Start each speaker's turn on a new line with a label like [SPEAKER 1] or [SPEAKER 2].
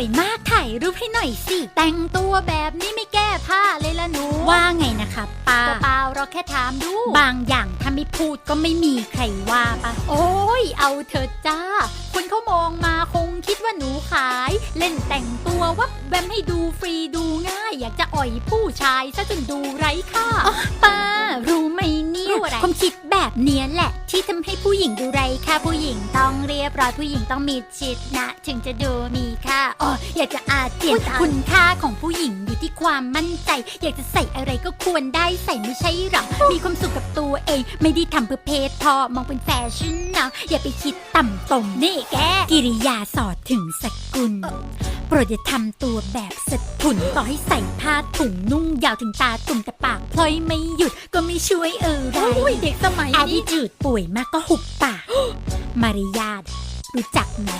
[SPEAKER 1] วยมากถ่ายรูปให้หน่อยสิ แต่งตัวแบบนี้ไม่แก้ผ้าเลยละหนู ว่าไงนะคะป้าเปล่าๆเราแค่ถามดู บางอย่างถ้าไม่พูดก็ไม่มีใครว่าปะโอ้ยเอาเถอะจ้า คนเขามองมาคงคิดว่าหนูขาย เล่นแต่งตัววับแวมให้ดูฟรีดูง่าย อยากจะอ่อยผู้ชายซะจนดูไร้ค่า ความคิดแบบเนี้ยแหละ ที่ทำให้ผู้หญิงดูไร้ค่าผู้หญิงต้องเรียบร้อยผู้หญิงต้องมีชิดนะ ถึงจะดูมีค่าอ๋ออยากจะอาเจียน
[SPEAKER 2] อุ๊ยตาย
[SPEAKER 1] คุณค่าของผู้หญิงอยู่ที่ความมั่นใจ อยากจะใส่อะไรก็ควรได้ใส่ไม่ใช่หรอมีความสุขกับตัวเอง ไม่ได้ทำเพื่อเพศพอมองเป็นแฟชั่นนะอย่าไปคิดต่ำตมนี่แกกิริยาสอดถึงสกุลโปรดอย่าทำตัวแบบสะทุนต่อให้ใส่ผ้าถุงนุ่งยาวถึงตาตุ่มแต่ปากพลอยไม่หยุดก็ไม่ช่วยเออไร
[SPEAKER 2] โอ้ยเด็กสมัย
[SPEAKER 1] อาดิ
[SPEAKER 2] นี้
[SPEAKER 1] จืดป่วยมากก็หุบปาก มารยาทรู้จักไหม